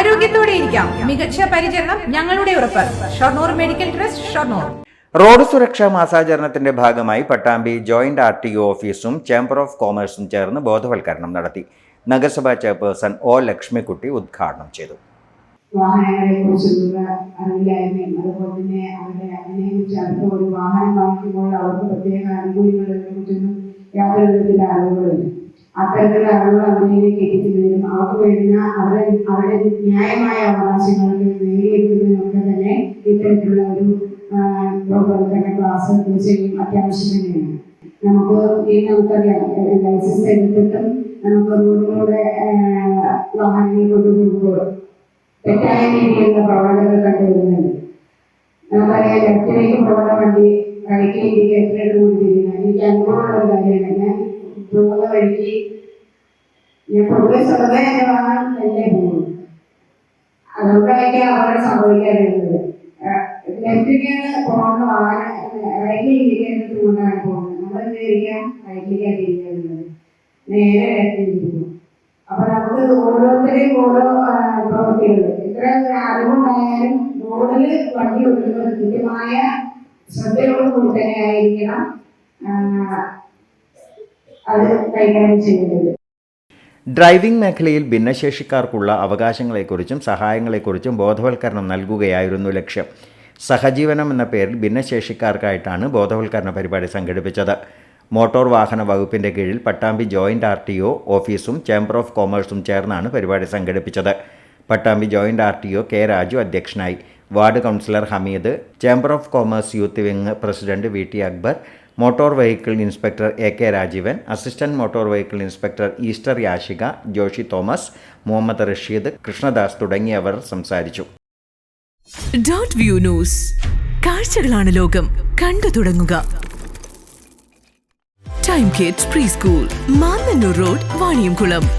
ആരോഗ്യത്തോടെ ഇരിക്കാം. മികച്ച പരിചരണം ഞങ്ങളുടെ ഉറപ്പ്. Shoranur medical trust Shoranur. Road സുരക്ഷാ മാസാചരണത്തിന്റെ ഭാഗമായി Pattambi joint R T O ഓഫീസും ചേംബർ ഓഫ് കോമേഴ്സും ചേർന്ന് ബോധവൽക്കരണം നടത്തി. നഗരസഭാ ചെയർപേഴ്സൺ ഒ ലക്ഷ്മിക്കുട്ടി ഉദ്ഘാടനം ചെയ്തു. വാഹനങ്ങളെ കുറിച്ചുള്ള അറിവില്ലായ്മയും അതുപോലെ തന്നെ അവരുടെ അതിനെക്കുറിച്ച് അവർക്ക് ഒരു വാഹനം വാങ്ങിക്കുമ്പോൾ അവർക്ക് പ്രത്യേക ആനുകൂല്യങ്ങളെ കുറിച്ചൊന്നും യാതൊരു വിധത്തിലുള്ള അറിവുകളില്ല അത്തരത്തിലുള്ള അറിവുകൾ അവരിലേക്ക് എത്തിക്കുന്നതിനും അവർക്ക് വേണ്ടുന്ന അവരെ അവരുടെ ന്യായമായ അവകാശങ്ങൾ നേടിയെടുക്കുന്നതിനൊക്കെ തന്നെ ഇത്തരത്തിലുള്ള ഒരു ബോധവൽക്കരണ ക്ലാസ് തീർച്ചയായും അത്യാവശ്യം തന്നെയാണ് നമുക്ക് ഈ നമുക്കറിയാം ലൈസൻസ് എടുത്തിട്ടും നമുക്ക് റോഡിലൂടെ വാഹനങ്ങൾ കൊണ്ടുപോകുമ്പോൾ തെറ്റായ രീതിയിലുള്ള പ്രവണതകൾ കണ്ടുവരുന്നുണ്ട്. നമുക്കറിയാം ലെഫ്റ്റിലേക്ക് പോകുന്ന വണ്ടി റൈറ്റ് കൂടി കൊണ്ടിരിക്കുന്നത് എനിക്ക് അനുഭവമുള്ള കാര്യമാണ് ഞാൻ പോകുന്ന വഴിക്ക് ഞാൻ പൊതുവെ സ്വതവേ വാഹനം തന്നെ പോകുന്നു. അതുകൊണ്ടായിരിക്കും അവിടെ സംഭവിക്കാറുള്ളത്. ലെഫ്റ്റിലേക്ക് പോകുന്ന വാഹനം റൈറ്റ് ഇൻഡിക്കേറ്റർ കൊണ്ടാണ് പോകുന്നത്? നമ്മൾ വിചാരിക്കാം റൈറ്റിലേക്കാണ് തിരിക്കുന്നത് നേരെ ലെഫ്റ്റിലേക്ക് പോകും അപ്പൊ നമുക്ക് ഓരോരുത്തരെയും ഓരോ പ്രവൃത്തികൾ എത്ര അറിവുണ്ടായാലും റോഡിൽ വണ്ടി ഓടുന്നത് കൃത്യമായ ശ്രദ്ധയോടുകൂടി തന്നെ ആയിരിക്കണം അത് കൈകാര്യം ചെയ്യുന്നത് ഡ്രൈവിംഗ് മേഖലയിൽ ഭിന്നശേഷിക്കാർക്കുള്ള അവകാശങ്ങളെക്കുറിച്ചും സഹായങ്ങളെക്കുറിച്ചും ബോധവൽക്കരണം നൽകുകയായിരുന്നു ലക്ഷ്യം. സഹജീവനം എന്ന പേരിൽ ഭിന്നശേഷിക്കാർക്കായിട്ടാണ് ബോധവൽക്കരണ പരിപാടി സംഘടിപ്പിച്ചത്. മോട്ടോർ വാഹന വകുപ്പിന്റെ കീഴിൽ Pattambi joint R T O ഓഫീസും ചേംബർ ഓഫ് കോമേഴ്സും ചേർന്നാണ് പരിപാടി സംഘടിപ്പിച്ചത്. Pattambi joint R T O K Raju അധ്യക്ഷനായി. Ward councillor Hameed chamber of commerce youth wing president V T Akbar motor vehicle inspector A K Rajeevan assistant motor vehicle inspector Esther Yashika Joshi Thomas Muhammad Rasheed Krishnadas തുടങ്ങിയവർ സംസാരിച്ചു. View news കാഴ്ചകളാണ് ലോകം. കണ്ടു തുടങ്ങുക. Time kids pre school Mannannur road Vaniyamkulam.